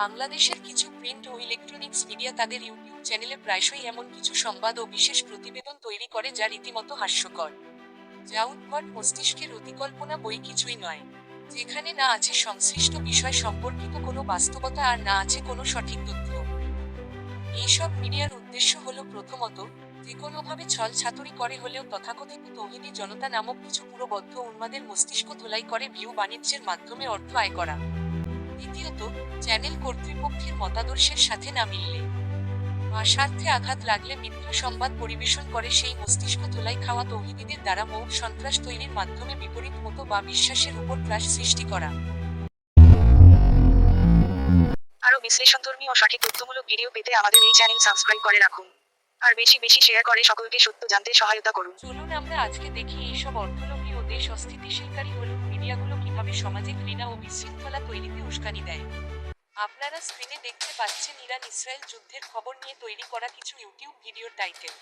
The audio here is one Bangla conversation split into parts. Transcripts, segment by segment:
বাংলাদেশের কিছু প্রিন্ট ও ইলেকট্রনিক্স মিডিয়া তাদের ইউটিউব চ্যানেলে প্রায়শই এমন কিছু সংবাদ ও বিশেষ প্রতিবেদন তৈরি করে যা রীতিমতো হাস্যকর। যা উদ্ভট মস্তিষ্কের অতিকল্পনা বই কিছুই নয়, যেখানে না আছে সংশ্লিষ্ট বিষয় সম্পর্কিত কোনো বাস্তবতা আর না আছে কোনো সঠিক তথ্য। এইসব মিডিয়ার উদ্দেশ্য হলো প্রথমত, যে কোনোভাবে ছল ছাতুরি করে হলেও তথাকথিত তৌহিদি জনতা নামক কিছু পুরোবদ্ধ উন্মাদের মস্তিষ্ক ধোলাই করে ভিউ বাণিজ্যের মাধ্যমে অর্থ আয় করা। দ্বিতীয়ত, চ্যানেল কর্তৃপক্ষের মতাদর্শের সাথে না মিললে। স্বার্থে আঘাত লাগলে মিথ্যা সংবাদ পরিবেশন করে সেই মস্তিষ্ক ধোলাই খাওয়া তৌহিদিদের দ্বারা মৌল সন্ত্রাস তৈরির মাধ্যমে বিপরীত মতো বা বিশ্বাসের উপর ত্রাস সৃষ্টি করা। আরও বিশ্লেষণধর্মী ও সঠিক তথ্যমূলক ভিডিও পেতে আমাদের এই চ্যানেল সাবস্ক্রাইব করে রাখুন। আর বেশি বেশি শেয়ার করে সকলকে সত্য জানতে সহায়তা করুন। চলুন আমরা আজকে দেখি এইসব অর্থলোভী ও দেশ অস্থিতিশীলকারী হলুদ মিডিয়াগুলো কীভাবে সমাজে ঘৃণা ও বিশৃঙ্খলা তৈরিতে উস্কানি দেয়। আপনারা স্ক্রিনে দেখতে পাচ্ছেন ইরান ইসরায়েল যুদ্ধের খবর নিয়ে তৈরি করা কিছু ইউটিউব ভিডিওর টাইটেল।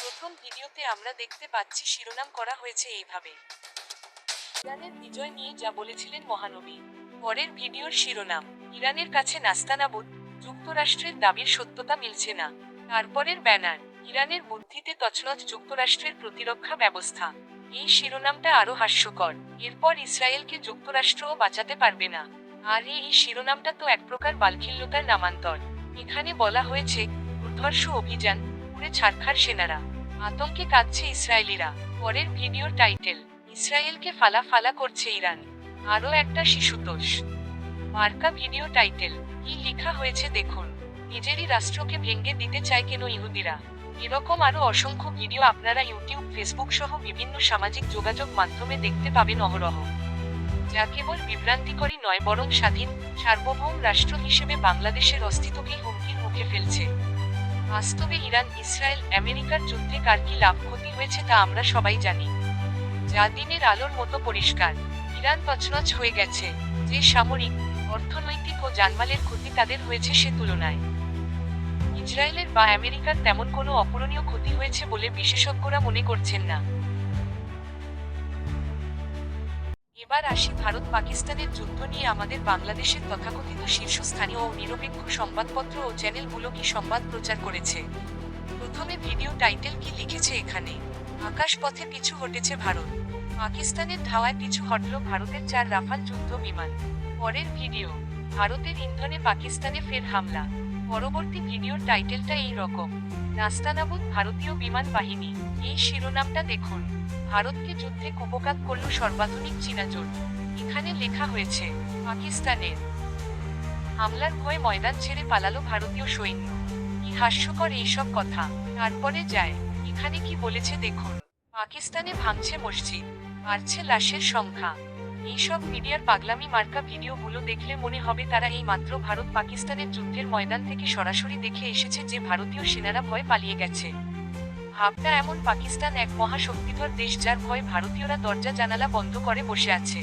প্রথম ভিডিওতে আমরা দেখতে পাচ্ছি শিরোনাম করা হয়েছে এইভাবে। ইরানের বিজয় নিয়ে যা বলেছিলেন মহানবী। পরের ভিডিওর শিরোনাম, ইরানের কাছে নাস্তানাবুদ, যুক্তরাষ্ট্রের দাবির সত্যতা মিলছে না। তারপরের ব্যানার, ইরানের বুদ্ধিতে তছনছ যুক্তরাষ্ট্রের প্রতিরক্ষা ব্যবস্থা। এই শিরোনামটা আরও হাস্যকর। এরপর ইসরায়েলকে যুক্তরাষ্ট্রও বাঁচাতে পারবে না। আর এই শিরোনামটা তো এক প্রকার বালখিল্যতার নামান্তর। এখানে বলা হয়েছে, দুর্ধর্ষ অভিযান পুরে ছাড়খার সেনারা। আতঙ্কে কাঁদছে ইসরায়েলিরা। পরের ভিডিওর টাইটেল, ইসরায়েলকে ফালা ফালা করছে ইরান। আরও একটা শিশুতোষ। মার্কা ভিডিও টাইটেল, কি লেখা হয়েছে দেখুন। নিজেরই রাষ্ট্রকে ভেঙে দিতে চায় কেন ইহুদিরা? এরকম আরও অসংখ্য ভিডিও আপনারা ইউটিউব, ফেসবুক সহ বিভিন্ন সামাজিক যোগাযোগ মাধ্যমে দেখতে পাবেন অহরহ। যা কেবল বিভ্রান্তিকরই নয়, বরং স্বাধীন, সার্বভৌম রাষ্ট্র হিসেবে বাংলাদেশের অস্তিত্বকেই হুমকির মুখে ফেলছে। বাস্তবে ইরান, ইসরায়েল, আমেরিকার যুদ্ধে কার কি লাভ ক্ষতি হয়েছে তা আমরা সবাই জানি। যা দিনের আলোর মতো পরিষ্কার। ইরান তছনছ হয়ে গেছে। যে সামরিক, অর্থনৈতিক ও জানমালের ক্ষতি তাদের হয়েছে সে তুলনায়। ইসরায়েলের বা আমেরিকার তেমন কোনো অপূরণীয় ক্ষতি হয়েছে বলে বিশেষজ্ঞরা মনে করছেন না। এবার আসি ভারত পাকিস্তানের যুদ্ধ নিয়ে আমাদের বাংলাদেশের তথাকথিত শীর্ষস্থানীয় ও নিরপেক্ষ সংবাদপত্র ও চ্যানেলগুলো কি সংবাদ প্রচার করেছে? প্রথমে ভিডিও টাইটেল কি লিখেছে এখানে? আকাশপথে পিছু হটেছে ভারত। পাকিস্তানের ধাওয়ায় পিছু হটল ভারতের চার রাফাল যুদ্ধ বিমান। পরের ভিডিও। ভারতের ইন্ধনে পাকিস্তানে ফের হামলা। পরবর্তী ভিডিওর টাইটেলটা এই রকম। নাস্তানাবুদ ভারতীয় বিমান বাহিনী। এই শিরোনামটা দেখুন। ভারতকে যুদ্ধে কুপকাত করল সর্বাধুনিক চীনা জোট এখানে লেখা হয়েছে, পাকিস্তানের। হামলার ভয়ে ময়দান ছেড়ে পালালো ভারতীয় সৈন্য। কি হাস্যকর এইসব কথা। তারপরে যায়, এখানে কি বলেছে দেখুন। পাকিস্তানে ভাঙছে মসজিদ। বাড়ছে লাশের সংখ্যা। এইসব মিডিয়ার পাগলামি মার্কা ভিডিওগুলো দেখলে মনে হবে তারা এই মাত্র ভারত পাকিস্তানের যুদ্ধের ময়দান থেকে সরাসরি দেখে এসেছে যে ভারতীয় সেনারা ভয় পালিয়ে গেছে। ভাবটা এমন পাকিস্তান এক মহাশক্তিধর দেশ যার ভয় ভারতীয়রা দরজা জানালা বন্ধ করে বসে আছে।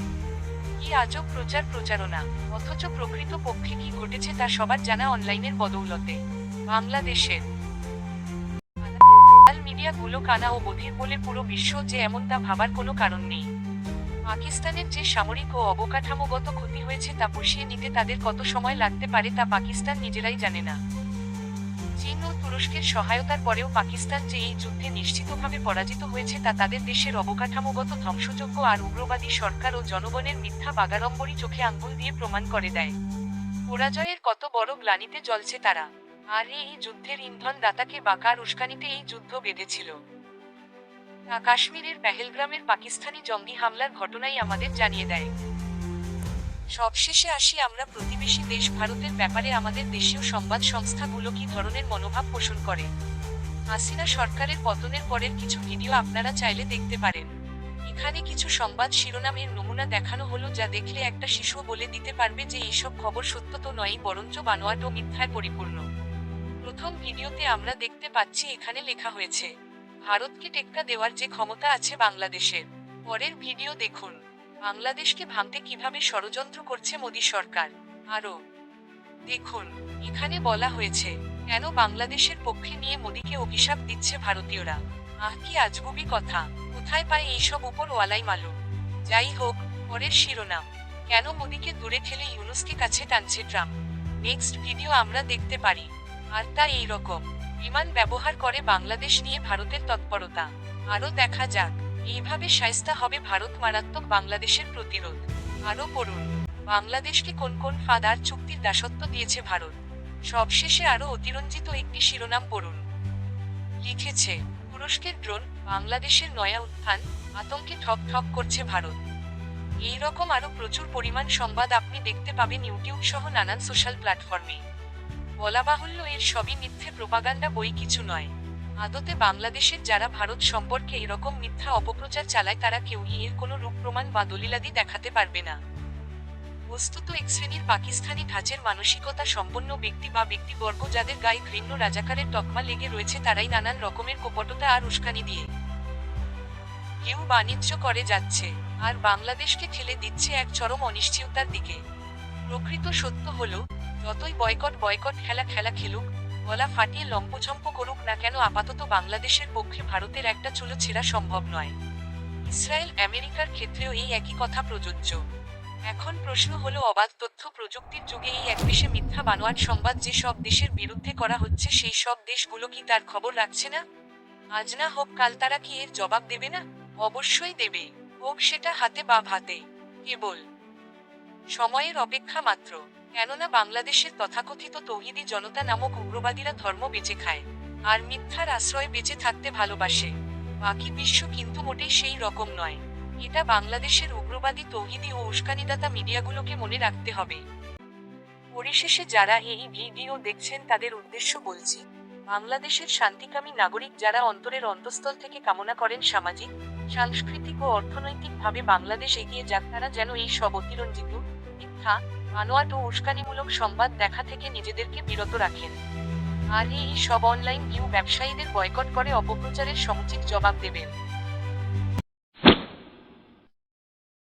কি আজব প্রচার প্রচারণা, অথচ প্রকৃত পক্ষে কি ঘটেছে তা সবার জানা অনলাইনের বদৌলতে। বাংলাদেশের মিডিয়াগুলো কানা ও বধির বলে পুরো বিশ্ব যে এমন তা ভাবার কোনো কারণ নেই। পাকিস্তানের যে সামরিক ও অবকাঠামোগত ক্ষতি হয়েছে তা পুষিয়ে নিতে তাদের কত সময় লাগতে পারে তা পাকিস্তান নিজেরাই জানে না। চীন ও তুরস্কের সহায়তার পরেও পাকিস্তান যে এই যুদ্ধে নিশ্চিতভাবে পরাজিত হয়েছে তা তাদের দেশের অবকাঠামোগত ধ্বংসযোগ্য আর উগ্রবাদী সরকার ও জনগণের মিথ্যা বাগাড়ম্বরী চোখে আঙ্গুল দিয়ে প্রমাণ করে দেয়। পরাজয়ের কত বড় গ্লানিতে জ্বলছে তারা। আর এই যুদ্ধের ইন্ধন দাতাকে বাকার উস্কানিতে এই যুদ্ধ বেঁধেছিল। কাশ্মীরের পেহেলগ্রামের পাকিস্তানি জঙ্গি হামলার ঘটনাই আমাদের জানিয়ে দেয়। সবশেষে আসি আমরা প্রতিবেশী দেশ ভারতের ব্যাপারে আমাদের দেশীয় সংবাদ সংস্থাগুলো কি ধরনের মনোভাব পোষণ করে? হাসিনা সরকারের পতনের পরের কিছু ভিডিও আপনারা চাইলে দেখতে পারেন। এখানে কিছু সংবাদ শিরোনামের নমুনা দেখানো হলো যা দেখলে একটা শিশু বলে দিতে পারবে যে এইসব খবর সত্য তো নয় বরঞ্চ বানোয়াট ও মিথ্যায় পরিপূর্ণ। প্রথম ভিডিওতে আমরা দেখতে পাচ্ছি এখানে লেখা হয়েছে ভারতকে টেক্কা দেওয়ার যে ক্ষমতা আছে বাংলাদেশের পরের ভিডিও দেখুন। বাংলাদেশকে ভাঙতে কীভাবে ষড়যন্ত্র করছে মোদী সরকার। আরও দেখুন, এখানে বলা হয়েছে, কেন বাংলাদেশের পক্ষে নিয়ে মোদীকে অভিশাপ দিচ্ছে ভারতীয়রা? আহ, কি আজগুবি কথা। কোথায় পায় এইসব উপর ওয়ালাই মালুম? যাই হোক, পরের শিরোনাম, কেন মোদীকে দূরে ঠেলে ইউনুসকে কাছে টানছে ট্রাম্প? নেক্সট ভিডিও আমরা দেখতে পারি। আর তা এই রকম। বিমান ব্যবহার করে বাংলাদেশ নিয়ে ভারতের তৎপরতা। আরও দেখা যাক, এইভাবে সায়স্তা হবে ভারত মারাত্মক বাংলাদেশের প্রতিরোধ। আরও পড়ুন, বাংলাদেশকে কোন কোন ফাদার চুক্তির দাসত্ব দিয়েছে ভারত। সবশেষে আরও অতিরঞ্জিত একটি শিরোনাম পড়ুন। লিখেছে, তুরস্কের ড্রোন বাংলাদেশের নয়া উত্থান, আতঙ্কে ঠক ঠক করছে ভারত। এই রকম আরও প্রচুর পরিমাণ সংবাদ আপনি দেখতে পাবেন ইউটিউব সহ নানান সোশ্যাল প্ল্যাটফর্মে। বলা বাহুল্য এর সবই মিথ্যে প্রপাগান্ডা বই কিছু নয়। আদতে বাংলাদেশের যারা ভারত সম্পর্কে এরকম মিথ্যা অপপ্রচার চালায় তারা কেউই এর কোনো রূপ, প্রমাণ বা দলিলাদি দেখাতে পারবে না। বস্তুত এক শ্রেণির পাকিস্তানি ধাঁচের মানসিকতা সম্পন্ন ব্যক্তি বা ব্যক্তিবর্গ যাদের গায়ে ঘৃণ্য রাজাকারের তকমা লেগে রয়েছে তারাই নানান রকমের কপটতা আর উস্কানি দিয়ে। কেউ বাণিজ্য করে যাচ্ছে, আর বাংলাদেশকে ঠেলে দিচ্ছে এক চরম অনিশ্চয়তার দিকে। প্রকৃত সত্য হলো যতই বয়কট বয়কট খেলা খেলা খেলুক, গলা ফাটিয়ে লম্পঝম্প করুক না কেন আপাতত বাংলাদেশের পক্ষে ভারতের একটা চুলো ছেঁড়া সম্ভব নয়। ইসরায়েল, আমেরিকার ক্ষেত্রেও এই একই কথা প্রযোজ্য। এখন প্রশ্ন হলো, অবাধ তথ্য প্রযুক্তির যুগে এই একপেশে মিথ্যা বানোয়াট সংবাদ যে সব দেশের বিরুদ্ধে করা হচ্ছে, সেই সব দেশগুলো কি তার খবর রাখছে না? আজ না হোক কাল তারা কি এর জবাব দেবে না? অবশ্যই দেবে। হোক সেটা হাতে বা ভাতে। কেবল। সময়ের অপেক্ষা মাত্র। কেননা বাংলাদেশের তথাকথিত তৌহিদি জনতা নামক উগ্রবাদীরা ধর্ম বেঁচে খায়, আর মিথ্যার আশ্রয়ে বেঁচে থাকতে ভালোবাসে। বাকি বিশ্ব কিন্তু মোটেই সেই রকম নয়। এটা বাংলাদেশের উগ্রবাদী তৌহিদি ও উস্কানিদাতা মিডিয়াগুলোকে মনে রাখতে হবে। পরিশেষে যারা এই ভিডিও দেখছেন তাদের উদ্দেশ্য বলছি, বাংলাদেশের শান্তিকামী নাগরিক যারা অন্তরের অন্তঃস্থল থেকে কামনা করেন সামাজিক, সাংস্কৃতিক ও অর্থনৈতিকভাবে বাংলাদেশ এগিয়ে যাক, তারা যেন এই সব অতিরঞ্জিত মিথ্যা মানোয়াট ও উস্কানিমূলক সংবাদ দেখা থেকে নিজেদেরকে বিরত রাখেন। আর এই সব অনলাইন ভিউ ব্যবসায়ীদের বয়কট করে অপপ্রচারের সমুচিত জবাব দেবেন।